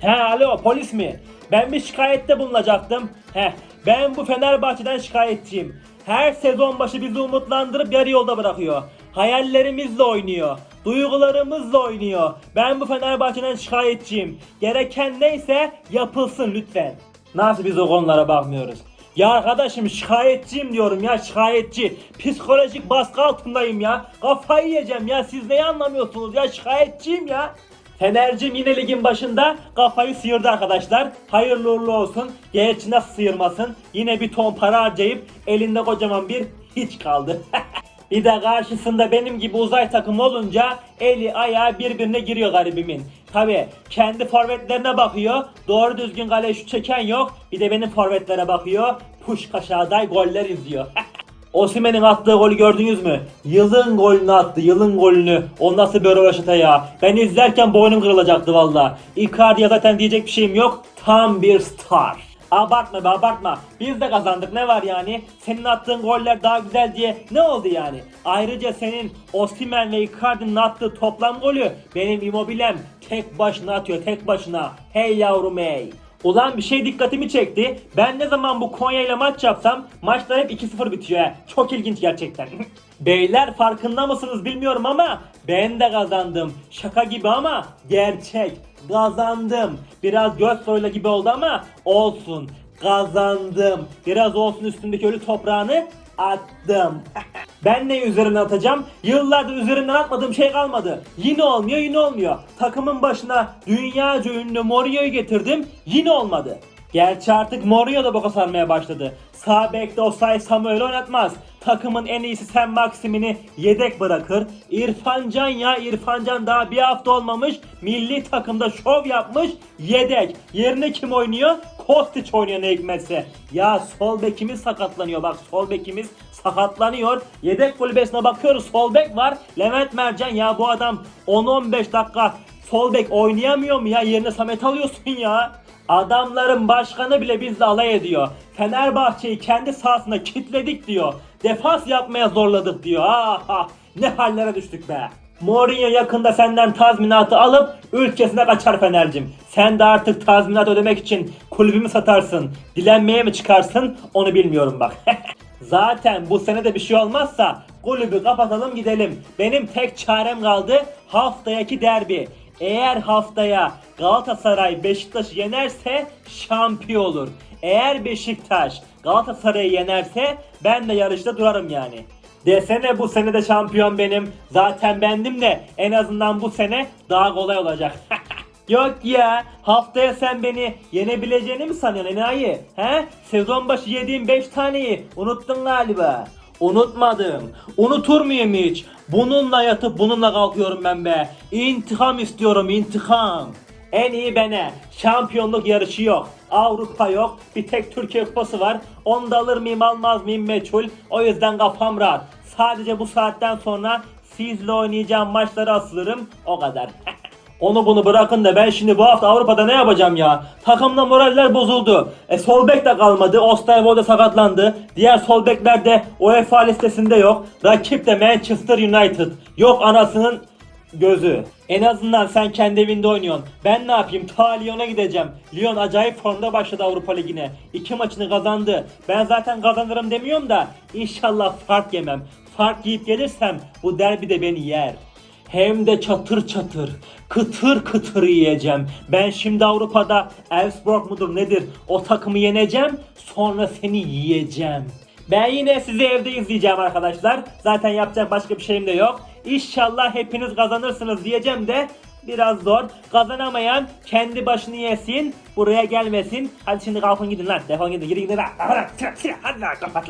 He alo polis mi? Ben bir şikayette bulunacaktım. He ben bu Fenerbahçe'den şikayetçiyim. Her sezon başı bizi umutlandırıp yarı yolda bırakıyor. Hayallerimizle oynuyor. Duygularımızla oynuyor. Ben bu Fenerbahçe'den şikayetçiyim. Gereken neyse yapılsın lütfen. Nasıl biz o konulara bakmıyoruz? Ya arkadaşım şikayetçiyim diyorum ya şikayetçi. Psikolojik baskı altındayım ya. Kafayı yiyeceğim ya siz neyi anlamıyorsunuz ya şikayetçiyim ya. Fener'cim yine ligin başında kafayı sıyırdı arkadaşlar. Hayırlı uğurlu olsun. Gerçi nasıl sıyırmasın. Yine bir ton para harcayıp elinde kocaman bir hiç kaldı. bir de karşısında benim gibi uzay takımı olunca eli ayağı birbirine giriyor garibimin. Tabi kendi forvetlerine bakıyor. Doğru düzgün kaleye şut çeken yok. Bir de benim forvetlere bakıyor. Puş kaşağıday goller izliyor. Osimhen'in attığı golü gördünüz mü? Yılın golünü attı, yılın golünü. O nasıl bir rövaşata ya? Ben izlerken boynum kırılacaktı valla. Icardi'ye zaten diyecek bir şeyim yok. Tam bir star. Abartma be abartma. Biz de kazandık ne var yani? Senin attığın goller daha güzel diye ne oldu yani? Ayrıca senin Osimhen ve Icardi'nin attığı toplam golü benim Immobile'm tek başına atıyor tek başına. Hey yavrum hey. Ulan bir şey dikkatimi çekti. Ben ne zaman bu Konya ile maç yapsam maçlar hep 2-0 bitiyor. Çok ilginç gerçekten. Beyler farkında mısınız bilmiyorum ama ben de kazandım. Şaka gibi ama gerçek. Kazandım. Biraz göz soyla gibi oldu ama olsun. Kazandım. Biraz olsun üstündeki ölü toprağını attım. ben ne üzerinden atacağım? Yıllardır üzerimden atmadığım şey kalmadı. Yine olmuyor, yine olmuyor. Takımın başına dünyaca ünlü Mourinho'yu getirdim. Yine olmadı. Gerçi artık Mourinho da boka sarmaya başladı. Sağ bekte Osay Samuel oynatmaz. Takımın en iyisi Sen Maksim'ini yedek bırakır. İrfan Can ya İrfan Can daha bir hafta olmamış. Milli takımda şov yapmış. Yedek. Yerine kim oynuyor? Kostić oynuyor ne hikmetse. Ya sol bekimiz sakatlanıyor bak sol bekimiz sakatlanıyor. Yedek kulübesine bakıyoruz sol bek var. Levent Mercan ya bu adam 10-15 dakika sol bek oynayamıyor mu ya? Yerine Samet alıyorsun ya. Adamların başkanı bile bizle alay ediyor. Fenerbahçe'yi kendi sahasına kitledik diyor. Defans yapmaya zorladık diyor. Aha ne hallere düştük be. Mourinho yakında senden tazminatı alıp ülkesine kaçar Fener'cim. Sen de artık tazminat ödemek için kulübümü satarsın. Dilenmeye mi çıkarsın onu bilmiyorum bak. Zaten bu sene de bir şey olmazsa kulübü kapatalım gidelim. Benim tek çarem kaldı haftayaki derbi. Eğer haftaya Galatasaray Beşiktaş'ı yenerse şampiyon olur. Eğer Beşiktaş Galatasaray'ı yenerse ben de yarışta durarım yani. Desene bu sene de şampiyon benim. Zaten bendim de en azından bu sene daha kolay olacak. Yok ya haftaya sen beni yenebileceğini mi sanıyorsun enayi? He? Sezon başı yediğim 5 taneyi unuttun galiba. Unutmadım. Unutur muyum hiç? Bununla yatıp bununla kalkıyorum ben be. İntikam istiyorum intikam. En iyi bene. Şampiyonluk yarışı yok. Avrupa yok. Bir tek Türkiye kupası var. Onu da alır mıyım almaz mıyım meçhul. O yüzden kafam rahat. Sadece bu saatten sonra sizle oynayacağım maçlara asılırım. O kadar. Onu bunu bırakın da ben şimdi bu hafta Avrupa'da ne yapacağım ya? Takımda moraller bozuldu. E sol bek de kalmadı. Osterwolde sakatlandı. Diğer sol bekler de UEFA listesinde yok. Rakip de Manchester United. Yok anasının gözü. En azından sen kendi evinde oynuyorsun. Ben ne yapayım? Ta Lyon'a gideceğim. Lyon acayip formda başladı Avrupa Ligi'ne. İki maçını kazandı. Ben zaten kazanırım demiyorum da inşallah fark yemem. Fark yiyip gelirsem bu derbi de beni yer. Hem de çatır çatır, kıtır kıtır yiyeceğim. Ben şimdi Avrupa'da Elfsborg mudur nedir o takımı yeneceğim sonra seni yiyeceğim. Ben yine sizi evde izleyeceğim arkadaşlar. Zaten yapacak başka bir şeyim de yok. İnşallah hepiniz kazanırsınız diyeceğim de biraz zor. Kazanamayan kendi başını yesin, buraya gelmesin. Hadi şimdi kalkın gidin lan. Defol gidin, gidin gidin lan. Hadi lan, hadi lan, kapat.